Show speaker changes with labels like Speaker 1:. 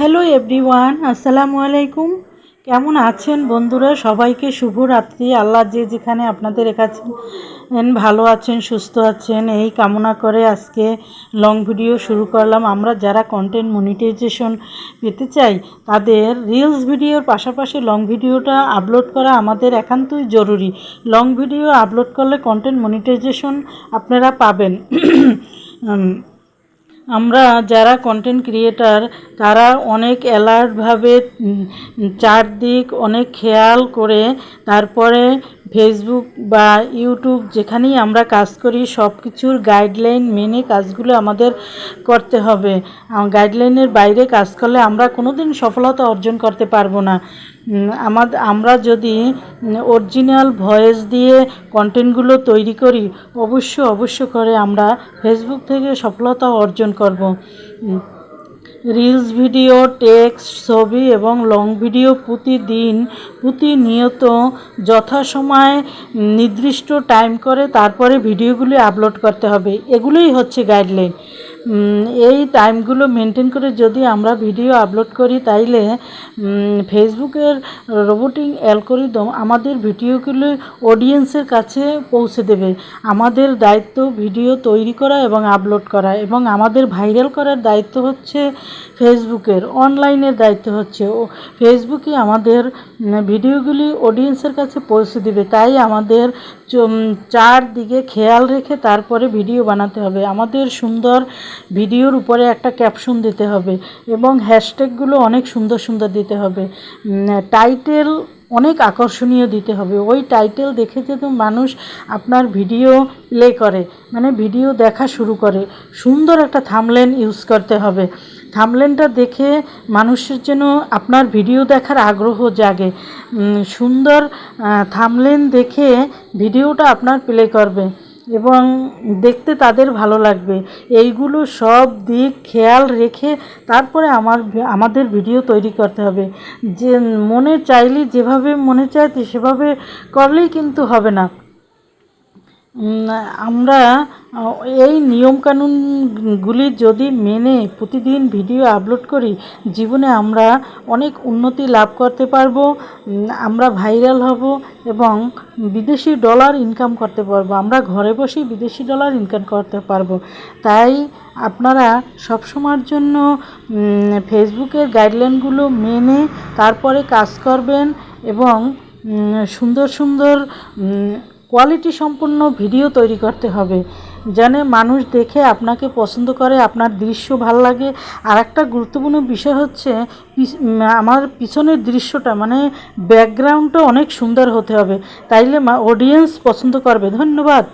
Speaker 1: Hello everyone আসসালামু আলাইকুম কেমন আছেন বন্ধুরা? সবাইকে শুভ রাত্রি। আল্লাহ যে যেখানে আপনাদের রেখাচ্ছেন ভালো আছেন, সুস্থ আছেন, এই কামনা করে আজকে লং ভিডিও শুরু করলাম। আমরা যারা কন্টেন্ট মনিটাইজেশন পেতে চাই, তাদের রিলস ভিডিওর পাশাপাশি লং ভিডিওটা আপলোড করা আমাদের একান্তই জরুরি। লং ভিডিও আপলোড করলে কন্টেন্ট মনিটাইজেশন আপনারা পাবেন। আমরা যারা কন্টেন্ট ক্রিয়েটার তারা অনেক অ্যালার্টভাবে চারদিক অনেক খেয়াল করে তারপরে ফেসবুক বা ইউটিউব যেখানেই আমরা কাজ করি সব কিছুর গাইডলাইন মেনে কাজগুলো আমাদের করতে হবে। গাইডলাইনের বাইরে কাজ করলে আমরা কোনো দিন সফলতা অর্জন করতে পারব না। আমাদের আমরা যদি অরিজিনাল ভয়েস দিয়ে কন্টেন্টগুলো তৈরি করি অবশ্য অবশ্য করে আমরা ফেসবুক থেকে সফলতা অর্জন করব। রিলস ভিডিও টেক্সট ছবি এবং লং ভিডিও প্রতিদিন, প্রতিনিয়ত যথাসময়ে নির্দিষ্ট টাইম করে তারপরে ভিডিওগুলি আপলোড করতে হবে। এগুলোই হচ্ছে গাইডলাইন এই টাইমগুলো মেনটেন করে যদি আমরা ভিডিও আপলোড করি, তাইলে ফেসবুকের রোবোটিং অ্যালগোরিদম আমাদের ভিডিওগুলো অডিয়েন্সের কাছে পৌঁছে দেবে। আমাদের দায়িত্ব ভিডিও তৈরি করা এবং আপলোড করা এবং আমাদের ভাইরাল করার দায়িত্ব হচ্ছে ফেসবুকের অনলাইনের দায়িত্ব হচ্ছে। ও ফেসবুকে আমাদের ভিডিওগুলি অডিয়েন্সের কাছে পৌঁছে দেবে। তাই আমাদের চারদিকে খেয়াল রেখে তারপরে ভিডিও বানাতে হবে। আমাদের সুন্দর ভিডিওর উপরে একটা ক্যাপশন দিতে হবে এবং হ্যাশট্যাগুলো অনেক সুন্দর সুন্দর দিতে হবে। টাইটেল অনেক আকর্ষণীয় দিতে হবে। ওই টাইটেল দেখে যেহেতু মানুষ আপনার ভিডিও প্লে করে মানে ভিডিও দেখা শুরু করে, সুন্দর একটা থামলেন ইউজ করতে হবে। থামলেনটা দেখে মানুষের যেন আপনার ভিডিও দেখার আগ্রহ জাগে। সুন্দর থামলেন দেখে ভিডিওটা আপনার প্লে করবে। এবং দেখতে তাদের ভালো লাগবে। এইগুলো সব দিক খেয়াল রেখে তারপরে আমার আমাদের ভিডিও তৈরি করতে হবে। যে মনে চাইলে যেভাবে মনে চায় সেভাবে করলেই কিন্তু হবে না। আমরা এই নিয়মকানুনগুলি যদি মেনে প্রতিদিন ভিডিও আপলোড করি, জীবনে আমরা অনেক উন্নতি লাভ করতে পারব আমরা ভাইরাল হব এবং বিদেশি ডলার ইনকাম করতে পারব, আমরা ঘরে বসেই বিদেশি ডলার ইনকাম করতে পারব। তাই আপনারা সবসময়ের জন্য ফেসবুকের গাইডলাইনগুলো মেনে তারপরে কাজ করবেন এবং সুন্দর সুন্দর কোয়ালিটি সম্পন্ন ভিডিও তৈরি করতে হবে। যেন মানুষ দেখে আপনাকে পছন্দ করে, আপনার দৃশ্য ভালো লাগে। আর একটা গুরুত্বপূর্ণ বিষয় হচ্ছে আমার পিছনের দৃশ্যটা মানে ব্যাকগ্রাউন্ডটা অনেক সুন্দর হতে হবে। তাইলে অডিয়েন্স পছন্দ করবে। ধন্যবাদ।